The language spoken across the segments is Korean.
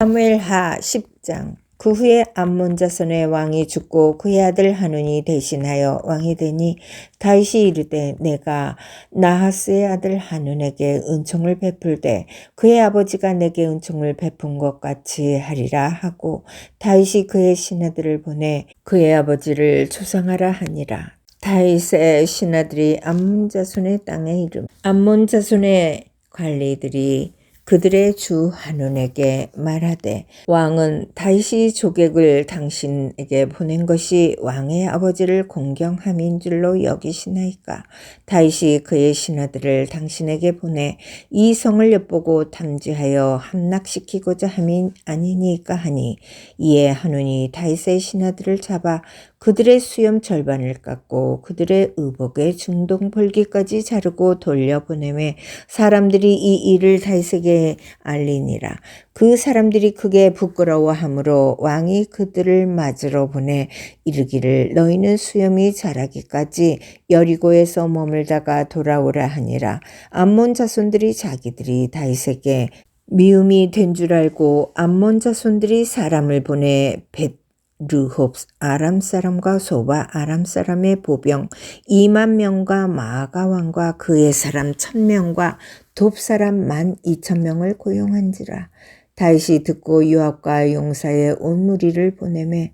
사무엘하 10장 그 후에 암몬 자손의 왕이 죽고 그의 아들 하눈이 대신하여 왕이 되니 다윗이 이르되 내가 나하스의 아들 하눈에게 은총을 베풀되 그의 아버지가 내게 은총을 베푼 것 같이 하리라 하고 다윗이 그의 신하들을 보내 그의 아버지를 조상하라 하니라. 다윗의 신하들이 암몬 자손의 땅에 이름 암몬 자손의 관리들이 그들의 주 한운에게 말하되 왕은 다윗이 조객을 당신에게 보낸 것이 왕의 아버지를 공경함인 줄로 여기시나이까? 다윗이 그의 신하들을 당신에게 보내 이 성을 엿보고 탐지하여 함락시키고자 함이 아니니까 하니 이에 한운이 다윗의 신하들을 잡아 그들의 수염 절반을 깎고 그들의 의복의 중동 볼기까지 자르고 돌려보내매 사람들이 이 일을 다윗에게 알리니라. 그 사람들이 크게 부끄러워하므로 왕이 그들을 맞으러 보내 이르기를 너희는 수염이 자라기까지 여리고에서 머물다가 돌아오라 하니라. 암몬 자손들이 자기들이 다윗에게 미움이 된 줄 알고 암몬 자손들이 사람을 보내 벳 르홉 아람 사람과 소바 아람 사람의 보병 2만 명과 마아가 왕과 그의 사람 1000명과 돕 사람 만 2천 명을 고용한지라 다윗이 듣고 요압과 용사의 온 무리를 보내매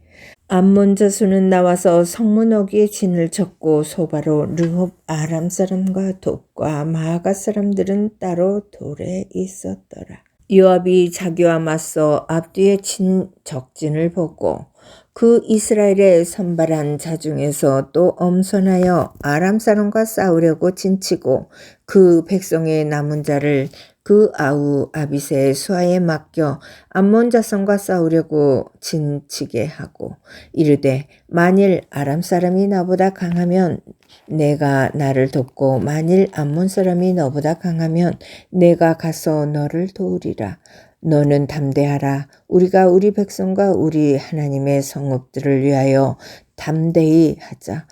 암몬 자수는 나와서 성문 어귀에 진을 쳤고 소바로 르홉 아람 사람과 돕과 마아가 사람들은 따로 돌에 있었더라. 요압이 자기와 맞서 앞뒤에 친 적진을 보고 그 이스라엘의 선발한 자 중에서 또 엄선하여 아람 사람과 싸우려고 진치고 그 백성의 남은 자를 그 아우 아비세의 수하에 맡겨 암몬 자손과 싸우려고 진치게 하고 이르되 만일 아람 사람이 나보다 강하면 내가 나를 돕고 만일 암몬 사람이 너보다 강하면 내가 가서 너를 도우리라 너는 담대하라. 우리가 우리 백성과 우리 하나님의 성읍들을 위하여 담대히 하자.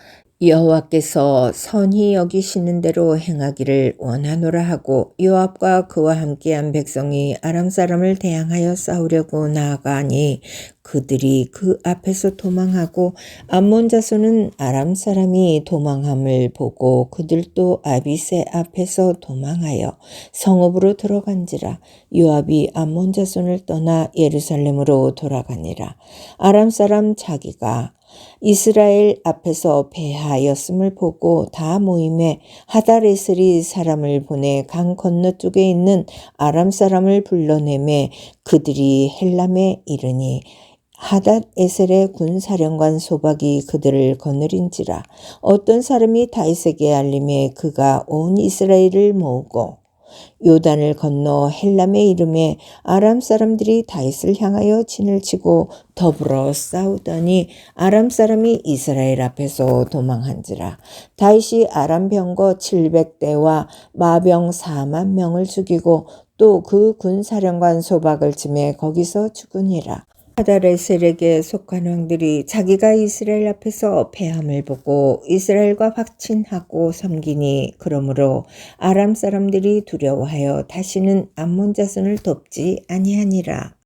여호와께서 선히 여기시는 대로 행하기를 원하노라 하고 요압과 그와 함께한 백성이 아람 사람을 대항하여 싸우려고 나아가니 그들이 그 앞에서 도망하고 암몬 자손은 아람 사람이 도망함을 보고 그들도 아비세 앞에서 도망하여 성읍으로 들어간지라 요압이 암몬 자손을 떠나 예루살렘으로 돌아가니라. 아람 사람 자기가 이스라엘 앞에서 패하였음을 보고 다 모임에 하다레슬이 사람을 보내 강 건너쪽에 있는 아람 사람을 불러내매 그들이 헬람에 이르니 하닷 에셀의 군사령관 소박이 그들을 거느린지라 어떤 사람이 다윗에게 알림에 그가 온 이스라엘을 모으고 요단을 건너 헬람의 이름에 아람 사람들이 다윗을 향하여 진을 치고 더불어 싸우더니 아람 사람이 이스라엘 앞에서 도망한지라. 다윗이 아람 병거 700대와 마병 4만 명을 죽이고 또 그 군사령관 소박을 치매 거기서 죽으니라 하다레셀에게 속한 왕들이 자기가 이스라엘 앞에서 패함을 보고 이스라엘과 확친하고 섬기니 그러므로 아람 사람들이 두려워하여 다시는 암몬 자손을 돕지 아니하니라.